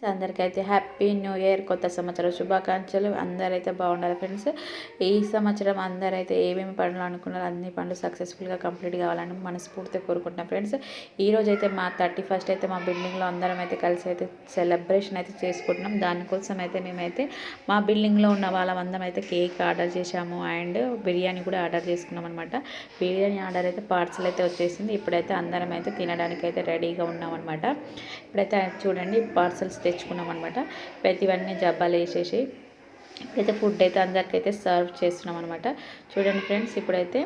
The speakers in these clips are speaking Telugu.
సో అందరికైతే హ్యాపీ న్యూ ఇయర్ కొత్త సంవత్సరం శుభాకాంక్షలు. అందరైతే బాగుండాలి ఫ్రెండ్స్. ఈ సంవత్సరం అందరైతే ఏమేమి పనులు అనుకున్నారో అన్ని పనులు సక్సెస్ఫుల్గా కంప్లీట్ కావాలని మనస్ఫూర్తిగా కోరుకుంటున్నాం ఫ్రెండ్స్. ఈ రోజు అయితే మా థర్టీ ఫస్ట్ అయితే మా బిల్డింగ్లో అందరం అయితే కలిసి అయితే సెలబ్రేషన్ అయితే చేసుకుంటున్నాం. దానికోసం అయితే మేమైతే మా బిల్డింగ్లో ఉన్న వాళ్ళందరం అయితే కేక్ ఆర్డర్ చేశాము అండ్ బిర్యానీ కూడా ఆర్డర్ చేసుకున్నాం అనమాట బిర్యానీ ఆర్డర్ అయితే పార్సల్ అయితే వచ్చేసింది. ఇప్పుడైతే అందరం అయితే తినడానికి అయితే రెడీగా ఉన్నాం అనమాట ఇప్పుడైతే చూడండి పార్సల్స్ తెచ్చుకున్నాం అనమాట ప్రతివన్నీ జబ్బాలు వేసేసి ఇప్పుడైతే ఫుడ్ అయితే అందరికైతే సర్వ్ చేస్తున్నాం అనమాట చూడండి ఫ్రెండ్స్ ఇప్పుడైతే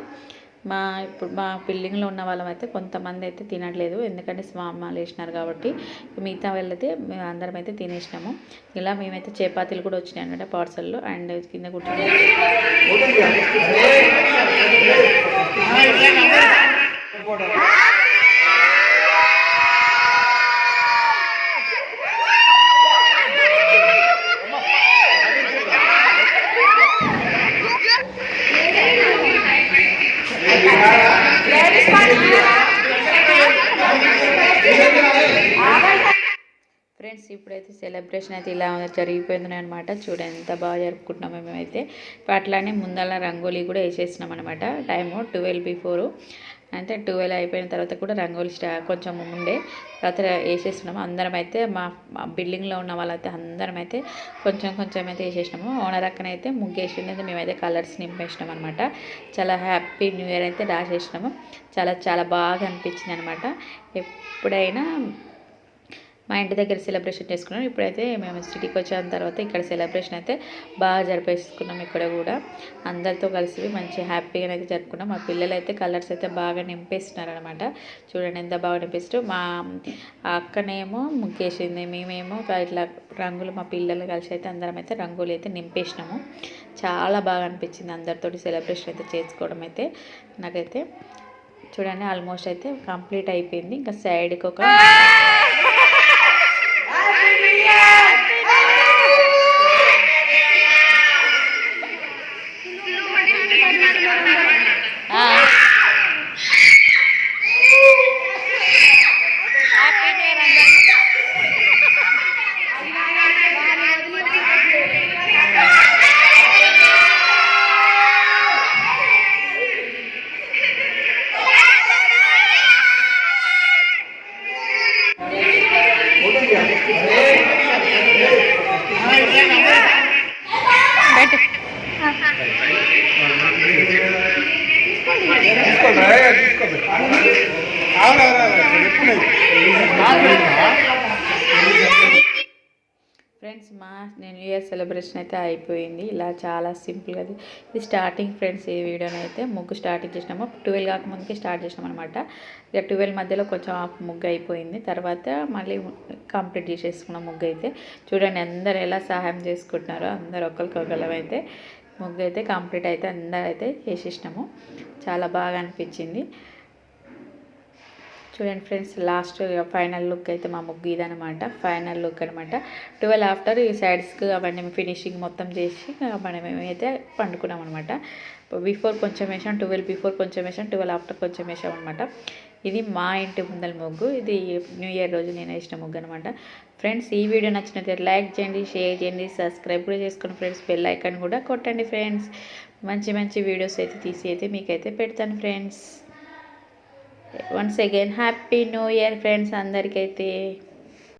మా ఇప్పుడు మా బిల్డింగ్లో ఉన్న వాళ్ళం అయితే కొంతమంది అయితే తినట్లేదు. ఎందుకంటే స్వామాలు వేసినారు కాబట్టి మిగతా వాళ్ళైతే మేము అందరం అయితే తినేసినాము. ఇలా మేమైతే చపాతీలు కూడా వచ్చినాయి అనమాట పార్సల్లో అండ్ కింద కూర్చొని ఫ్రెండ్స్ ఇప్పుడైతే సెలబ్రేషన్ అయితే ఇలా జరిగిపోయింది అనమాట చూడండి ఎంత బాగా జరుపుకుంటున్నామో మేమైతే. అట్లానే ముందల రంగోలీ కూడా వేసేసినాం అనమాట టైము ట్వెల్వ్ బిఫోరు అంటే ట్వెల్వ్ అయిపోయిన తర్వాత కూడా రంగోలీ స్టా కొంచెం ఉండే తర్వాత వేసేసినాము. అందరం అయితే మా బిల్డింగ్లో ఉన్న వాళ్ళైతే అందరం అయితే కొంచెం కొంచెం అయితే వేసేసినాము. ఓనర్ అక్కనైతే ముగ్గేసింది. అయితే మేమైతే కలర్స్ నింపేసినాం అనమాట చాలా హ్యాపీ న్యూ ఇయర్ అయితే రాసేసినాము. చాలా చాలా బాగా అనిపించింది అనమాట ఎప్పుడైనా మా ఇంటి దగ్గర సెలబ్రేషన్ చేసుకున్నాం. ఇప్పుడైతే మేము సిటీకి వచ్చిన తర్వాత ఇక్కడ సెలబ్రేషన్ అయితే బాగా జరిపేసుకున్నాం ఇక్కడ కూడా. అందరితో కలిసి మంచి హ్యాపీగా అయితే జరుపుకున్నాం. మా పిల్లలు అయితే కలర్స్ అయితే బాగా నింపేస్తున్నారనమాట చూడండి ఎంత బాగా నింపిస్తూ మా అక్కనేమో ముగ్గేసింది మేమేమో ఇట్లా రంగులు మా పిల్లలు కలిసి అయితే అందరం అయితే రంగులు అయితే నింపేసినాము. చాలా బాగా అనిపించింది అందరితోటి సెలబ్రేషన్ అయితే చేసుకోవడం అయితే నాకైతే. చూడండి ఆల్మోస్ట్ అయితే కంప్లీట్ అయిపోయింది. ఇంకా సైడ్కి ఒక ఫ్రెండ్స్ మా న్యూ ఇయర్ సెలబ్రేషన్ అయితే అయిపోయింది. ఇలా చాలా సింపుల్గా అది ఇది స్టార్టింగ్ ఫ్రెండ్స్ ఈ వీడియోని అయితే ముగ్గు స్టార్టింగ్ చేసినాము. ట్వెల్వ్ కాకముందుకే స్టార్ట్ చేసినాం అనమాట ఇక ట్వెల్వ్ మధ్యలో కొంచెం ఆఫ్ ముగ్గు అయిపోయింది. తర్వాత మళ్ళీ కంప్లీట్ చేసేసుకున్నాం ముగ్గు అయితే చూడండి అందరు ఎలా సహాయం చేసుకుంటున్నారో అందరు ఒకరికొకరం అయితే ముగ్గు అయితే కంప్లీట్ అయితే అందరూ అయితే చేసేసినాము. చాలా బాగా అనిపించింది. చూడండి ఫ్రెండ్స్ లాస్ట్ ఫైనల్ లుక్ అయితే మా ముగ్గు ఇదనమాట ఫైనల్ లుక్ అనమాట ట్వెల్వ్ ఆఫ్టర్ ఈ సైడ్స్కి అవన్నీ ఫినిషింగ్ మొత్తం చేసి మనం మేమైతే పండుకున్నాం అనమాట బిఫోర్ కొంచెం వేసాం ట్వెల్వ్ బిఫోర్ కొంచెం వేసాం ట్వెల్వ్ ఆఫ్టర్ కొంచెం వేసాం అనమాట ఇది మా ఇంటి ముందల ముగ్గు. ఇది న్యూ ఇయర్ రోజు నేను వేసిన ముగ్గు అనమాట ఫ్రెండ్స్ ఈ వీడియో నచ్చినట్లయితే లైక్ చేయండి షేర్ చేయండి సబ్స్క్రైబ్ కూడా చేసుకోండి ఫ్రెండ్స్ బెల్ ఐకాన్ కూడా కొట్టండి ఫ్రెండ్స్ మంచి మంచి వీడియోస్ అయితే తీసి అయితే మీకైతే పెడతాను friends once again happy new year friends అందరికైతే.